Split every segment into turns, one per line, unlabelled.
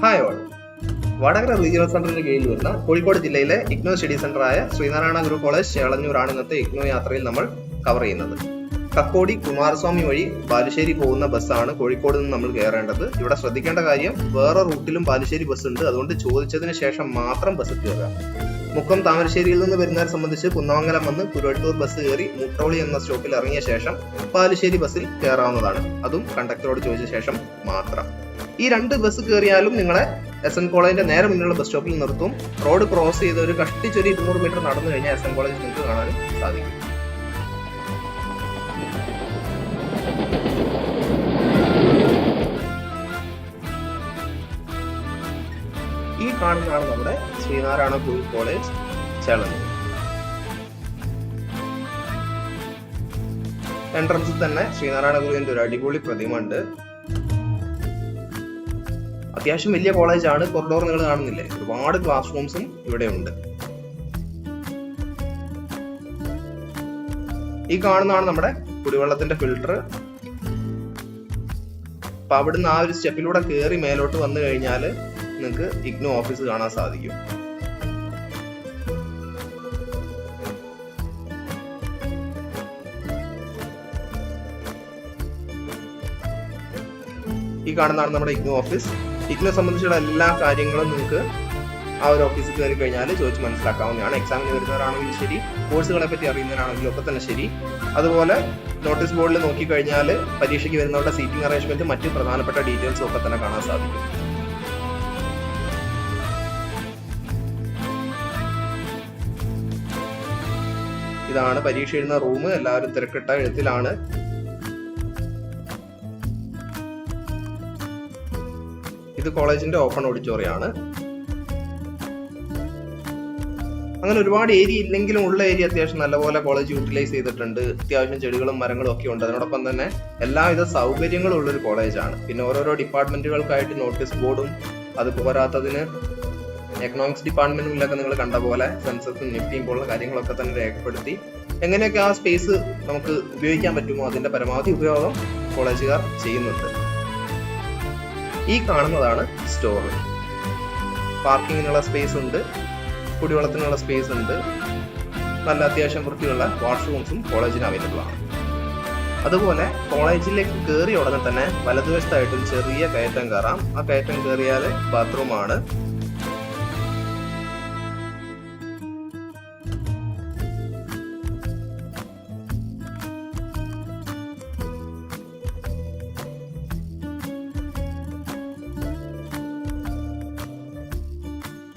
Hi all Vadakara regional സെന്ററിന് കീഴിൽ വരുന്ന കോഴിക്കോട് ജില്ലയിലെ ഇഗ്നോ സ്റ്റഡി സെന്ററായ ശ്രീനാരായണ ഗുരു കോളേജ് ചേളഞ്ഞൂരാണ് ഇന്നത്തെ ഇഗ്നോ യാത്രയിൽ നമ്മൾ കവർ ചെയ്യുന്നത്. കക്കോടി കുമാരസ്വാമി വഴി ബാലുശ്ശേരി പോകുന്ന ബസ്സാണ് കോഴിക്കോട് നിന്ന് നമ്മൾ കയറേണ്ടത്. ഇവിടെ ശ്രദ്ധിക്കേണ്ട കാര്യം വേറെ റൂട്ടിലും ബാലുശ്ശേരി ബസ് ഉണ്ട്. അതുകൊണ്ട് ചോദിച്ചതിന് ശേഷം മാത്രം ബസ് കയറുക മുക്കം താമരശ്ശേരിയിൽ നിന്ന് വരുന്നവരെ സംബന്ധിച്ച് കുന്നമംഗലം വന്ന് കുരുവട്ടൂർ ബസ് കയറി മുട്ടോളി എന്ന സ്റ്റോപ്പിൽ ഇറങ്ങിയ ശേഷം ബാലുശ്ശേരി ബസ്സിൽ കയറാവുന്നതാണ്. അതും കണ്ടക്ടറോട് ചോദിച്ച ശേഷം മാത്രം. ഈ രണ്ട് ബസ് കയറിയാലും നിങ്ങളെ എസ് എൻ കോളേജിന്റെ നേരെ മുന്നിലുള്ള ബസ് സ്റ്റോപ്പിൽ നിർത്തും. റോഡ് ക്രോസ് ചെയ്ത് ഒരു കഷ്ടിച്ചൊരു ഇരുന്നൂറ് മീറ്റർ നടന്നു കഴിഞ്ഞാൽ എസ് എൻ കോളേജ് നിങ്ങൾക്ക് കാണാൻ സാധിക്കും. ഈ കാണുന്നതാണ് നമ്മുടെ ശ്രീനാരായണ ഗുരു കോളേജ് ചേളന്നൂർ എൻട്രൻസിൽ തന്നെ ശ്രീനാരായണ ഗുരുവിന്റെ ഒരു അടിപൊളി പ്രതിമ ഉണ്ട് അത്യാവശ്യം വലിയ കോളേജാണ് കൊറിഡോർ നിങ്ങൾ കാണുന്നില്ലേ? ഒരുപാട് ക്ലാസ് റൂംസും ഇവിടെ ഉണ്ട്. ഈ കാണുന്നതാണ് നമ്മുടെ കുടിവെള്ളത്തിന്റെ ഫിൽട്ടർ അപ്പൊ അവിടുന്ന് ആ ഒരു സ്റ്റെപ്പിലൂടെ കയറി മേലോട്ട് വന്നു കഴിഞ്ഞാൽ നിങ്ങൾക്ക് ഇഗ്നോ ഓഫീസ് കാണാൻ സാധിക്കും. ഈ കാണുന്നതാണ് നമ്മുടെ ഇഗ്നോ ഓഫീസ് ഇഗ്നോ സംബന്ധിച്ചുള്ള എല്ലാ കാര്യങ്ങളും നിങ്ങൾക്ക് ആ ഒരു ഓഫീസിൽ കയറി കഴിഞ്ഞാൽ ചോദിച്ച് മനസ്സിലാക്കാവുന്നതാണ്. എക്സാമിന് വരുന്നവരാണെങ്കിലും ശരി കോഴ്സുകളെ പറ്റി അറിയുന്നവരാണെങ്കിലും ഒക്കെ തന്നെ ശരി. അതുപോലെ നോട്ടീസ് ബോർഡിൽ നോക്കിക്കഴിഞ്ഞാൽ പരീക്ഷയ്ക്ക് വരുന്നവരുടെ സീറ്റിംഗ് അറേഞ്ച്മെന്റ് മറ്റ് പ്രധാനപ്പെട്ട ഡീറ്റെയിൽസും ഒക്കെ തന്നെ കാണാൻ സാധിക്കും. ഇതാണ് പരീക്ഷ എഴുതുന്ന റൂം. എല്ലാവരും തിരക്കിട്ട എഴുത്തിലാണ്. ഇത് കോളേജിന്റെ ഓപ്പൺ ഓഡിറ്റോറിയം ആണ് അങ്ങനെ ഒരുപാട് ഏരിയ ഇല്ലെങ്കിലും ഉള്ള ഏരിയ അത്യാവശ്യം നല്ലപോലെ കോളേജ് യൂട്ടിലൈസ് ചെയ്തിട്ടുണ്ട്. അത്യാവശ്യം ചെടികളും മരങ്ങളും ഒക്കെ ഉണ്ട്. അതിനോടൊപ്പം തന്നെ എല്ലാവിധ സൗകര്യങ്ങളും ഉള്ളൊരു കോളേജാണ്. പിന്നെ ഓരോരോ ഡിപ്പാർട്ട്മെന്റുകൾക്കായിട്ട് നോട്ടീസ് ബോർഡും അത് പോരാത്തതിന് എക്കണോമിക്സ് ഡിപ്പാർട്ട്മെന്റിലൊക്കെ നിങ്ങൾ കണ്ട പോലെ സെൻസസും നിഫ്റ്റിയും പോലുള്ള കാര്യങ്ങളൊക്കെ തന്നെ രേഖപ്പെടുത്തി. എങ്ങനെയൊക്കെ ആ സ്പേസ് നമുക്ക് ഉപയോഗിക്കാൻ പറ്റുമോ? അതിന്റെ പരമാവധി ഉപയോഗം കോളേജുകാർ ചെയ്യുന്നുണ്ട്. ഈ കാണുന്നതാണ് സ്റ്റോർ. പാർക്കിങ്ങിനുള്ള സ്പേസ് ഉണ്ട് കുടിവെള്ളത്തിനുള്ള സ്പേസ് ഉണ്ട് നല്ല അത്യാവശ്യം വൃത്തിയുള്ള വാഷ്റൂംസും കോളേജിന് അവൈലബിൾ ആണ്. അതുപോലെ കോളേജിലേക്ക് കയറിയ ഉടനെ തന്നെ വലതുവശത്തായിട്ടും ചെറിയ കയറ്റം കയറാം. ആ കയറ്റം കയറിയാൽ ബാത്റൂം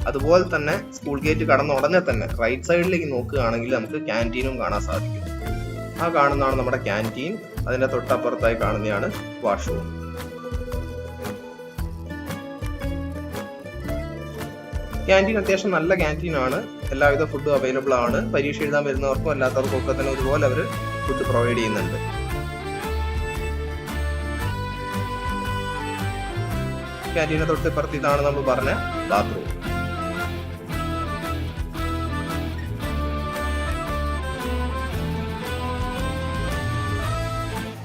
അതുപോലെ തന്നെ സ്കൂൾ ഗേറ്റ് കടന്ന ഉടനെ തന്നെ റൈറ്റ് സൈഡിലേക്ക് നോക്കുകയാണെങ്കിൽ നമുക്ക് ക്യാന്റീനും കാണാൻ സാധിക്കും. ആ കാണുന്നതാണ് നമ്മുടെ ക്യാന്റീൻ അതിന്റെ തൊട്ടപ്പുറത്തായി കാണുന്നതാണ് വാഷ്റൂം ക്യാന്റീൻ അത്യാവശ്യം നല്ല ക്യാന്റീൻ ആണ്. എല്ലാവിധ ഫുഡും അവൈലബിൾ ആണ്. പരീക്ഷ എഴുതാൻ വരുന്നവർക്കും അല്ലാത്തവർക്കും ഒക്കെ തന്നെ ഒരുപോലെ അവർ ഫുഡ് പ്രൊവൈഡ് ചെയ്യുന്നുണ്ട്. ക്യാന്റീനെ തൊട്ട് ഇപ്പുറത്ത് നമ്മൾ പറഞ്ഞ ബാത്റൂം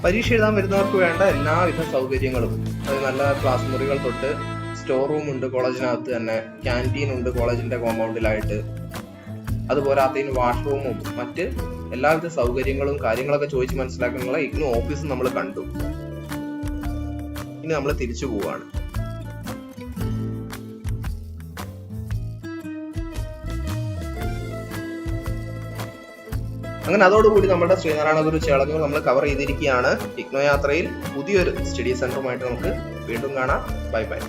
പരീക്ഷ എഴുതാൻ വരുന്നവർക്ക് വേണ്ട എല്ലാവിധ സൗകര്യങ്ങളും. അത് നല്ല ക്ലാസ് മുറികൾ തൊട്ട് സ്റ്റോർ റൂം ഉണ്ട് കോളേജിനകത്ത് തന്നെ. ക്യാന്റീൻ ഉണ്ട് കോളേജിന്റെ കോമ്പൗണ്ടിലായിട്ട് അതുപോലെ അതിന് വാഷ്റൂമും മറ്റ് എല്ലാവിധ സൗകര്യങ്ങളും കാര്യങ്ങളൊക്കെ ചോദിച്ച് മനസ്സിലാക്കാനുള്ള ഇഗ്നു ഓഫീസ് നമ്മൾ കണ്ടു. ഇനി നമ്മൾ തിരിച്ചു പോവാണ്. അങ്ങനെ അതോടുകൂടി നമ്മുടെ ശ്രീനാരായണ ഗുരു ചടങ്ങുകൾ നമ്മൾ കവർ ചെയ്തിരിക്കുകയാണ്. ഇഗ്നോ യാത്രയിൽ പുതിയൊരു സ്റ്റഡി സെന്ററുമായിട്ട് നമുക്ക് വീണ്ടും കാണാം. Bye bye